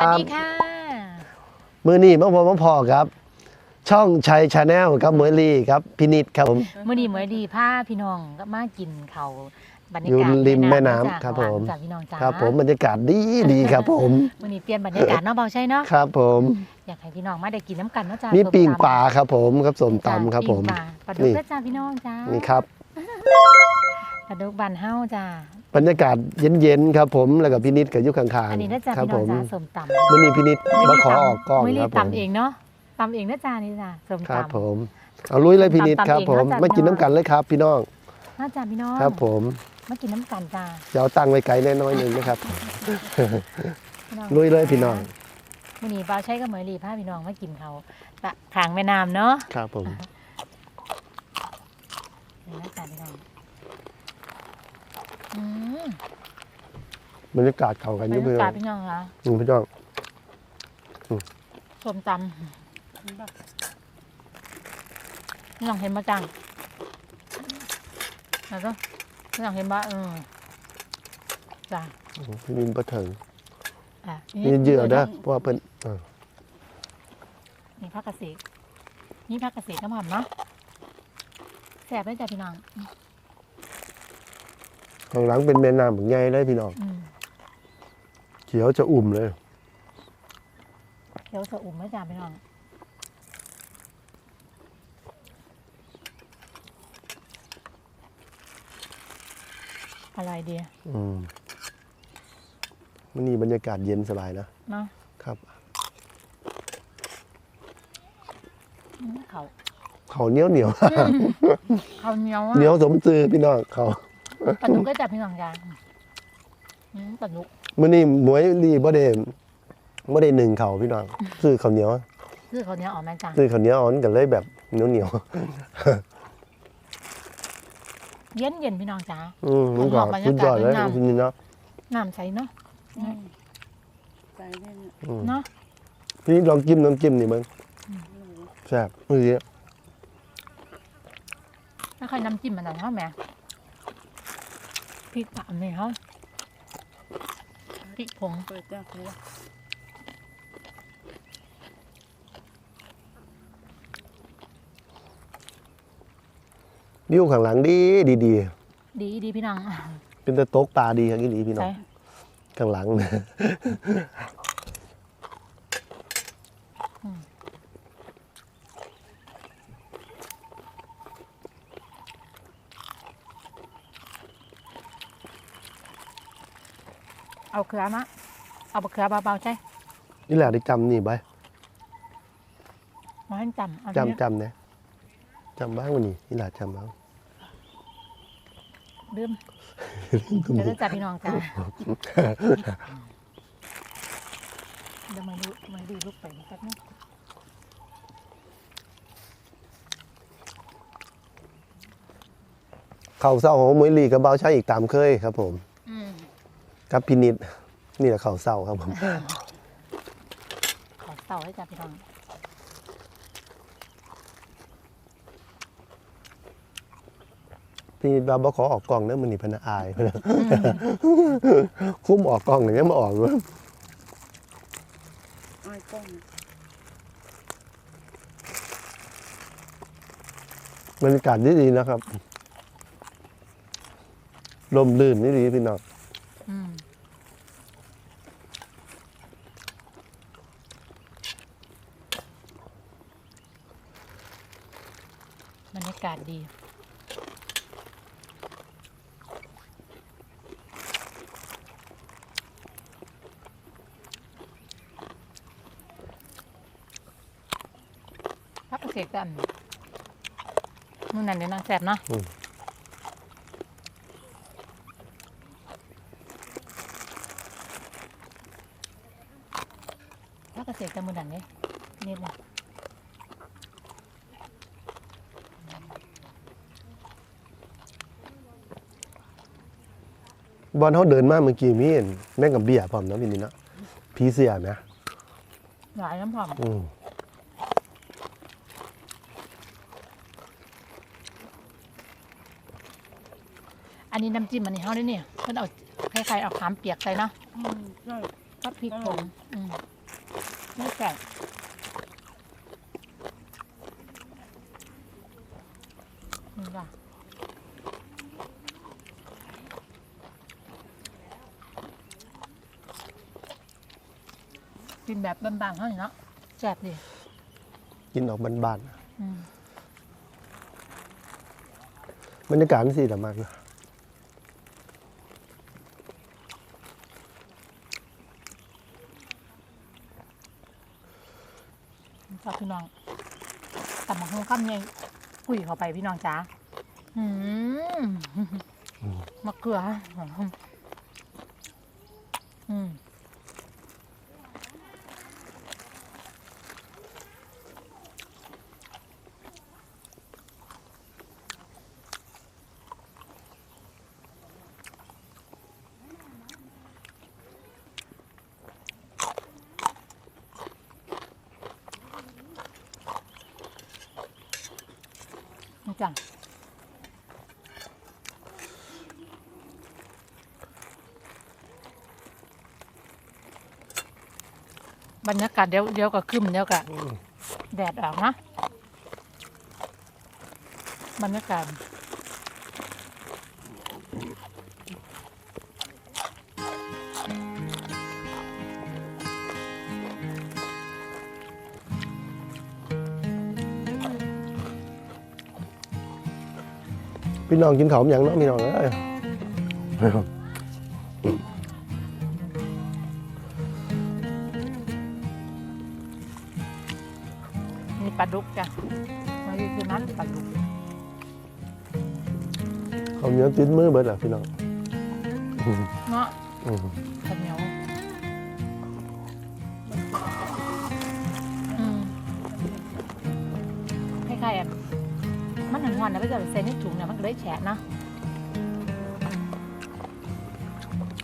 สวัสดีค่ะ มือนี้มาพบมาพอครับ ช่องชัยชาแนลครับเหมยลีครับพินิดครับผม มื่อนี้เหมื่อนดีผ้าพี่น้องก็มากินเขาวบรรยาอยู่กาศริมแม่น้ำจ้ะครับหวานผมจ้ะพี่น้องจ้าครับผมบรรยากาศดีดีครับผม มื่อนี้เปลี่ยนบรรยากาศเนาะเบาใช่เนาะครับผม อยากให้พี่น้องมาได้กินน้ำกันเนาะจ้ามีส้ปิ่งตำป่าครับผมครับสมตำครับผมปิ้งปลาปลาดุกนี่ด้วยจ้าพี่น้องจ้านี่ครับ ปลาดุกบานเฮ้าจ้า บรรยากาศเย็นๆครับผมแล้วก็พินิดกับยุคข้างอันนี้นะจ้าๆครับพี่ผน้องมจ้าส้มตำมื่อนี้พินิดไม่มาได้ขอตำออกกล้องไม่คได้รับผมตำเองเนาะตำเองนะจ้านี่จ้าส้มครับ ตำ ผมเอาลุยเลยพินิดตำๆครับเองผมเนอะจ้ะมากินพี่น้องน้ำกันเลยครับ พี่น้องน่าจ้าพี่น้องครับ ผมมากินน้ำกันจ้าจะเอาตังค์ไว้ไกลแน่น้อยหนึ่งนะครับพี่น้องลุยเลยพี่น้องมื่อนี้เบาใช้กับเหมยลีผ้าพี่น้องมากินเขาวตะขางแม่น้ำเนาะครับผมเห็นไหมจ้าพี่น้อง อืมบรรยากาศเข้ากันบรอยุ่รเพื่อยากาศพี่น้องคะอืมพี่น้องส้มตำพี่น้องเห็นมาจังแล้วก็พี่น้องเห็นบ้าเออจ้าพี่นินประเถิงอะนี่เยอะนะเพราะว่าเพิ่นเออนี่พักเกษตรนี่พักเกษตรน้ำหอมเนาะแสบเลยจ้ะพี่น้อง ข้างหลังเป็นแม่น้ำเหมือนไงเลยพี่น้องอืมเขียวจะอุ่มเลย เดี๋ยวสะอุ่มไหมจ้ะพี่น้องอะไรดีอืมมันนี่บรรยากาศเย็นสบายนะ เนาะครับ อืมเขาเขาเหนียวเหนียวเขาเหนียวเหนียวอะสมซื่อพี่น้องเขา ปลาดุกก็จับพี่น้องจ้ะอืมปลาดุกมื่อนี้หมวยดีบ่ได้บ่ได้หนึ่งเขาพี่น้องซื้อข้าวเหนียว คือเขาวเหนียวออกมาจ้ะซื้อข้าวเหนียวอ่อนกันเลยแบบเหนียวเหนียวเย็นเย็นๆพี่น้องจ้ะอืมมันก็บรรสุยาดกาศยอดเลยน้ำทีนี้เนาะน้ำใสเนาะไปเล่นน่ะอืมเนาะพี่ลองจิ้มน้ำจิ้มนี่มึงแซ่บเมื่อกี้ไม่ค่อยน้ำจิ้มมันหน่อยเท่าแม่พ ริกตามนี่เขาพริกผงเปิดจ้าครัววิวข้างหลังดีดีดีดีดีพี่น้อง เป็นตะโต๊กปลาดีครับดีพี่น้อใส่งข้างหลังเอาเกลือมาเอาเกลือเบาๆใช่นี่แหละได้จำนี่ไปมาให้จำเอาจำจำนะจำบ้างวันนี้นี่แหละจำบ้างลืมเดี๋ยวจะจับพี่น้องจ้าเดี๋ยวมาดูมาดูลูกไปแป๊บนึงเขาเศร้าของมวยลีกับเบาใช้อีกตามเคยครับผมอืม กับพินิดนี่แหละเขาเศร้าครับผมขอเต่าให้จับพี่น้องพี่นิดว่าบ่ขอออกกล้องเด้อมันนี่เพนนะอายเพนนะคุ้มออกกล้องอย่างเงี้ยมาออกเลยอ้อยกล้องบรรยากาศดีๆนะครับลมลื่นนี่ดีพี่น้อง อืมบรรยากาศ ดี พักเกษตรกันนู่นนั่นเดี๋ยวนางแสบเนาะพักเกษตรกันมือดันเนี่ยนิดหนึง บอลเขาเดินมาเมื่อกี้มีเห็นแม่งกับเบียร์พร้อมเนาะพี่นิดเนาะพีเสียนะหลายน้ำหอมอืมอันนี้น้ำจิ้มอันนี้เขาด้วยเนี่ยเพิ่นเอาคล้ายๆเอาขามเปียกใส่เนาะอืมใช่ผก็พริกผงอืมไม่แซ่บนี่จ้ะ กินแบบบางๆเท่านี้เนาะแซ่บดิกินออกบ้านอืมๆบรรยากาศมันสิแต่มากนะฝากพี่น้องตับมาหุ้งข้ามยังคุยเข้าไปพี่น้องจ้าอืมมะเขืออืม จ้ะบรรยากาศเดี๋ยวเดี๋ยวก็ขึ้นเดี๋ยวก็แดดออกนะ บรรยากาศ พี่น้องกินข้าวหยังเนาะพี่น้องเอ้ยมีปลาดุกจ้ะมาอยู่ที่นั้นปลาดุกข้าวเหนียวติดมือเบิดอะพี่น้องเนาะอืมข้าวเหนียวอืมคล้ายๆอะ มันหนึ่งวันนะไม่จะใส่ในถุงเนี่ยมันก็เลยแฉะนะ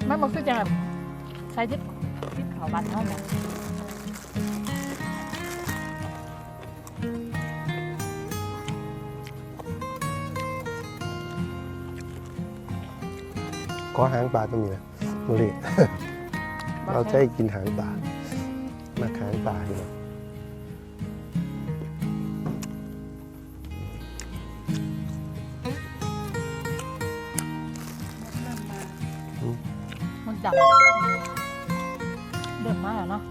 มันมันก็จะแบบใช้ที่ที่เขาบ้านเท่านั้นขอหางปลาตรงนี้นะดูดิเราใช้กินหางปลามาหางปลาพี่น้อง จับเดือดมากอะเนาะ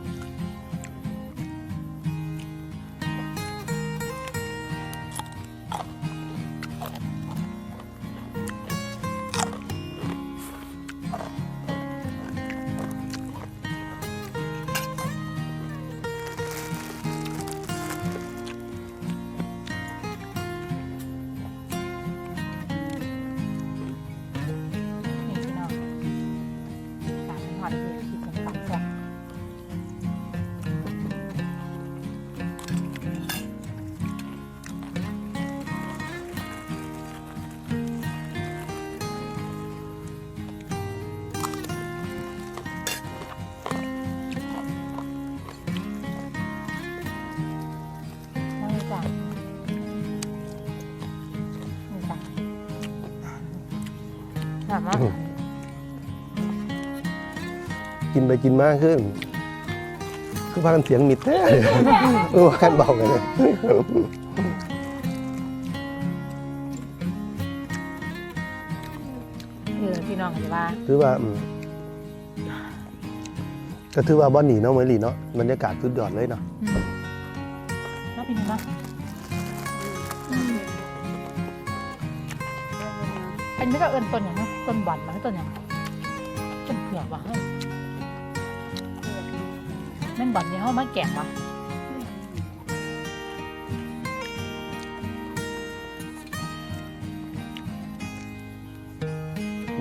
แบบว่ากินไปกินมากขึ้น คือพากันเสียงมิดแท้เออกันเบากันเลยคือพี่น้องที่ว่าถือว่าอืมก็ถือว่าบ่หนีเนาะเมอหลีเนาะบรรยากาศสุดยอดเลยเนาะอืมแล้วพี่นี่นะอันนี้ก็เอินต้นอย่างนะ ต้นบอนมาต้นอย่างต้นเผือกวะเฮ้ยแม่นบอนนี่เขามาแกงวะ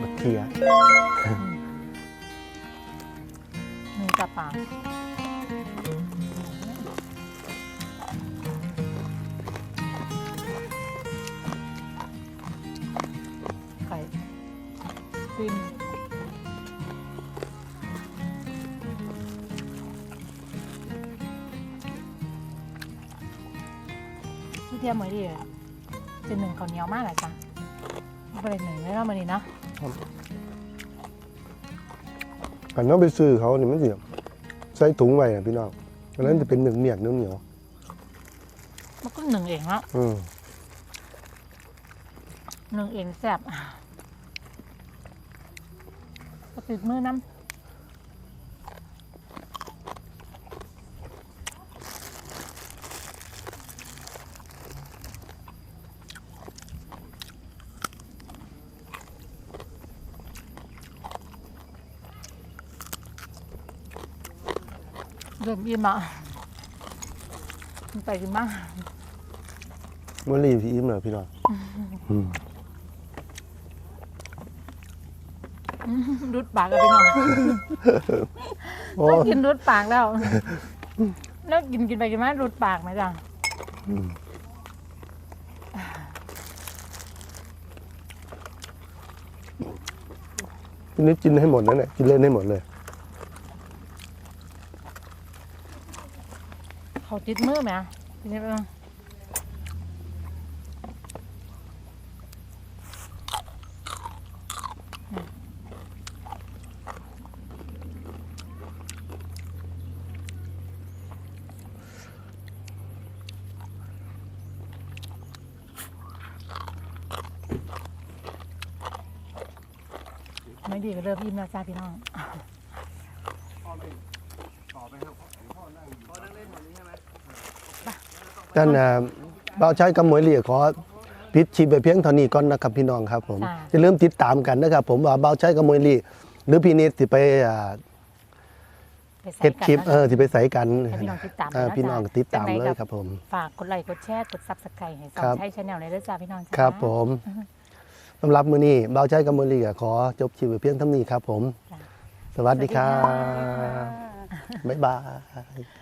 บักเทียมีกระปาไเทียมเหมือนดิจะหนึ่งข้าวเหนียวมากเลยจ้ะไม่เป็นหนึ่งเลยเนาะมันนี่เนาะกันต้องไปซื้อเขานี่มันเสียใส่ถุงไว้นะพี่น้องอันนั้นจะเป็นหนึ่งเมียกเหนียวเหนียวมันก็หนึ่งเองเนาะๆอืมหนึ่งเองแซ่บก็ติดมือน้ำ เริ่มอิ่มอะไปกินมากมันรีพี่อิ่มเลยพี่น้องอืมรุดปากกันไปหน่อยโอ้ต้องกินรุดปากแล้วแล้วกินกินไปกินมารุดปากไหมจ๊ะพี่นิดกินให้หมดนั่นแหละกินเล่นให้หมดเลย เขาติดมือไหมนี้ไปบ้างไม่ดีก็เริ่มอิ่มแล้วจ้าพี่น้อง ท่านอ่าเบาใช้กำมวยเหลี่ยขอพิชชีไปเพียงเท่านี้ก่อนนะครับพี่น้องครับผมค่ะจะเริ่าลืมติดตามกันนะครับผมว่าเบาใช้กำมวยเหลี่หรือพี่นิดที่ไปอ่าไปใส่เฮ็ดคลิปกันนะเออที่ไปใส่กันให้พี่น้องติดตามเออนะพี่น้องจ๊ะติดตามจังเลใดยก็ครับผม ฝากกดไลค์กดแชร์กดซับสไครต์ให้สอครังบใช้ชาแนลเลยด้วยจ้าพี่น้องจ้าครับผมสำหรับมื้อนี้เบาใช้กำมวยเหลี่ขอจบชีวิตเพียงเท่านี้ครับผมจ้ะสวัสดีครับสวัสดีค่ะบ๊ายบาย